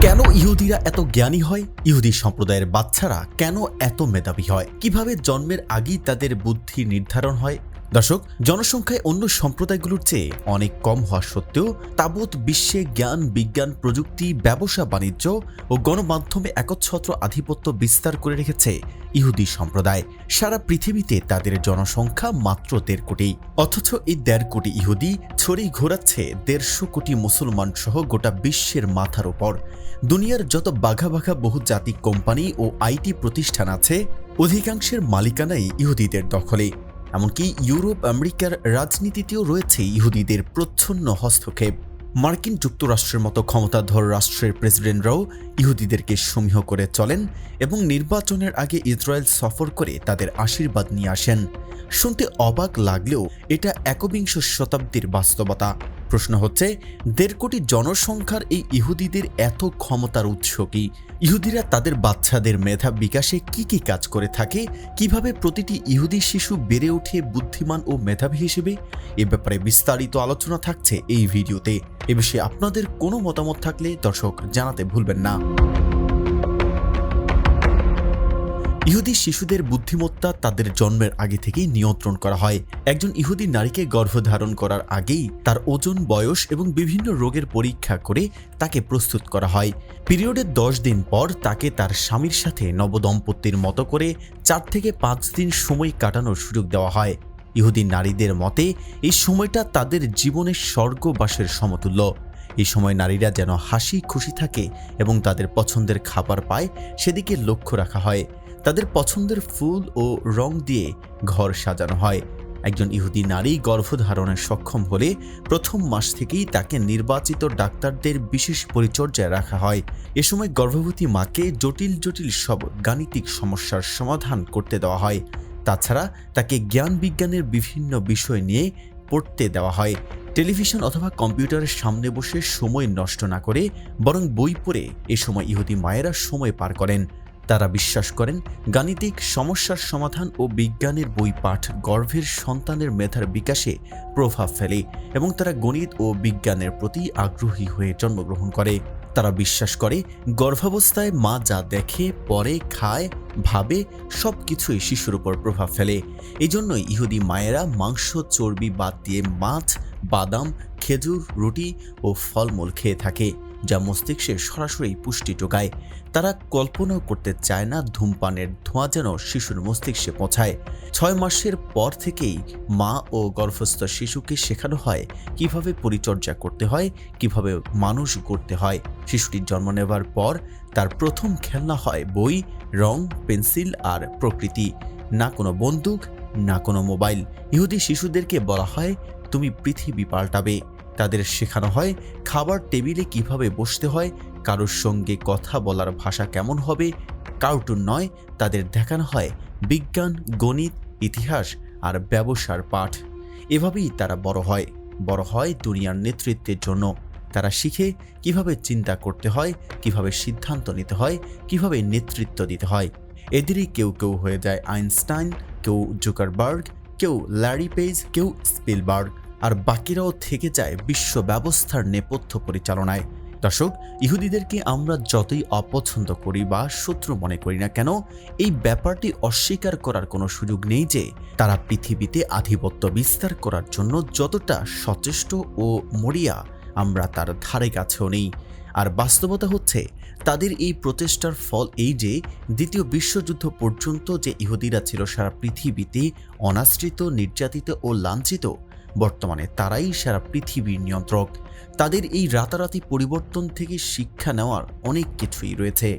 কেন ইহুদিরা এত জ্ঞানী হয়? ইহুদি সম্প্রদায়ের বাচ্চারা কেন এত মেধাবী হয়? কীভাবে জন্মের আগেই তাদের বুদ্ধি নির্ধারণ হয়? দর্শক, জনসংখ্যায় অন্য সম্প্রদায়গুলোর চেয়ে অনেক কম হওয়া সত্ত্বেও তাবৎ বিশ্বে জ্ঞান, বিজ্ঞান, প্রযুক্তি, ব্যবসা, বাণিজ্য ও গণমাধ্যমে একচ্ছত্র আধিপত্য বিস্তার করে রেখেছে ইহুদি সম্প্রদায়। সারা পৃথিবীতে তাদের জনসংখ্যা মাত্র দেড় কোটি। অথচ এই দেড় কোটি ইহুদি ছড়িয়ে ঘোরাচ্ছে দেড়শো কোটি মুসলমান সহ গোটা বিশ্বের মাথার ওপর দুনিয়ার যত বাঘা বাঘা বহুজাতিক কোম্পানি ও আইটি প্রতিষ্ঠান আছে, অধিকাংশের মালিকানাই ইহুদিদের দখলে। এমনকি ইউরোপ, আমেরিকার রাজনীতিতেও রয়েছে ইহুদিদের প্রচ্ছন্ন হস্তক্ষেপ। মার্কিন যুক্তরাষ্ট্রের মতো ক্ষমতাধর রাষ্ট্রের প্রেসিডেন্টরাও ইহুদিদেরকে সমীহ করে চলেন এবং নির্বাচনের আগে ইসরায়েল সফর করে তাদের আশীর্বাদ নিয়ে আসেন। শুনতে অবাক লাগলেও এটা একবিংশ শতাব্দীর বাস্তবতা। প্রশ্ন হচ্ছে, দেড় কোটি জনসংখ্যার এই ইহুদিদের এত ক্ষমতার উৎস কি? ইহুদিরা তাদের বাচ্চাদের মেধা বিকাশে কি কি কাজ করে থাকে? কীভাবে প্রতিটি ইহুদি শিশু বেড়ে ওঠে বুদ্ধিমান ও মেধাবী হিসেবে? এ ব্যাপারে বিস্তারিত আলোচনা থাকছে এই ভিডিওতে। এ বিষয়ে আপনাদের কোনো মতামত থাকলে দর্শক জানাতে ভুলবেন না। ইহুদি শিশুদের বুদ্ধিমত্তা তাদের জন্মের আগে থেকেই নিয়ন্ত্রণ করা হয়। একজন ইহুদি নারীকে গর্ভধারণ করার আগেই তার ওজন, বয়স এবং বিভিন্ন রোগের পরীক্ষা করে তাকে প্রস্তুত করা হয়। পিরিয়ডের দশ দিন পর তাকে তার স্বামীর সাথে নবদম্পতির মতো করে চার থেকে পাঁচ দিন সময় কাটানোর সুযোগ দেওয়া হয়। ইহুদি নারীদের মতে, এই সময়টা তাদের জীবনের স্বর্গবাসের সমতুল্য। এই সময় নারীরা যেন হাসি, খুশি থাকে এবং তাদের পছন্দের খাবার পায়, সেদিকে লক্ষ্য রাখা হয়। তাদের পছন্দের ফুল ও রং দিয়ে ঘর সাজানো হয়। একজন ইহুদি নারী গর্ভধারণে সক্ষম হলে প্রথম মাস থেকেই তাকে নির্বাচিত ডাক্তারদের বিশেষ পরিচর্যায় রাখা হয়। এ সময় গর্ভবতী মাকে জটিল জটিল সব গাণিতিক সমস্যার সমাধান করতে দেওয়া হয়। তাছাড়া তাকে জ্ঞান বিজ্ঞানের বিভিন্ন বিষয় নিয়ে পড়তে দেওয়া হয়। টেলিভিশন অথবা কম্পিউটারের সামনে বসে সময় নষ্ট না করে বরং বই পড়ে এ সময় ইহুদি মায়েরা সময় পার করেন। তারা বিশ্বাস করেন, গাণিতিক সমস্যার সমাধান ও বিজ্ঞানের বই পাঠ গর্ভের সন্তানের মেধার বিকাশে প্রভাব ফেলে এবং তারা গণিত ও বিজ্ঞানের প্রতি আগ্রহী হয়ে জন্মগ্রহণ করে। তারা বিশ্বাস করে, গর্ভাবস্থায় মা যা দেখে, পরে খায়, ভাবে সব কিছুই শিশুর উপর প্রভাব ফেলে। এই জন্যই ইহুদি মায়েরা মাংস, চর্বি বাদ দিয়ে মাছ, বাদাম, খেজুর, রুটি ও ফলমূল খেয়ে থাকে। যা মস্তিষ্কে সরাসরি পুষ্টি যোগায়। তারা কল্পনাও করতে চায় না ধূমপানের ধোঁয়া যেন শিশুর মস্তিষ্কে পৌঁছায়। ছয় মাসের পর থেকেই মা ও গর্ভস্থ শিশুকে শেখানো হয় কীভাবে পরিচর্যা করতে হয়, কীভাবে মানুষ করতে হয়। শিশুটির জন্ম নেবার পর তার প্রথম খেলনা হয় বই, রং, পেন্সিল আর প্রকৃতি। না কোনো বন্দুক, না কোনো মোবাইল। ইহুদি শিশুদেরকে বলা হয়, তুমি পৃথিবী পাল্টাবে। তাদের শেখানো হয় খাবার টেবিলে কীভাবে বসতে হয়, কারোর সঙ্গে কথা বলার ভাষা কেমন হবে, কার্টুন নয়, তাদের দেখানো হয় বিজ্ঞান, গণিত, ইতিহাস আর ব্যবসার পাঠ। এভাবেই তারা বড় হয়। বড় হয় দুনিয়ার নেতৃত্বের জন্য। তারা শিখে কীভাবে চিন্তা করতে হয়, কীভাবে সিদ্ধান্ত নিতে হয়, কীভাবে নেতৃত্ব দিতে হয়। এদেরই কেউ কেউ হয়ে যায় আইনস্টাইন, কেউ জুকারবার্গ, কেউ ল্যারি পেজ, কেউ স্পিলবার্গ। আর বাকিরাও থেকে যায় বিশ্ব ব্যবস্থার নেপথ্য পরিচালনায়। দর্শক, ইহুদিদেরকে আমরা যতই অপছন্দ করি বা শত্রু মনে করি না কেন, এই ব্যাপারটি অস্বীকার করার কোনো সুযোগ নেই যে তারা পৃথিবীতে আধিপত্য বিস্তার করার জন্য যতটা সচেষ্ট ও মরিয়া আমরা তার ধারে কাছেও নেই। আর বাস্তবতা হচ্ছে, তাদের এই প্রচেষ্টার ফল এই যে দ্বিতীয় বিশ্বযুদ্ধ পর্যন্ত যে ইহুদিরা ছিল সারা পৃথিবীতে অনাশ্রিত, নির্যাতিত ও লাঞ্ছিত বর্তমানে তারাই সারা পৃথিবীর নিয়ন্ত্রক। তাদের এই রাতারাতি পরিবর্তন থেকে শিক্ষা নেওয়ার অনেক কিছুই রয়েছে।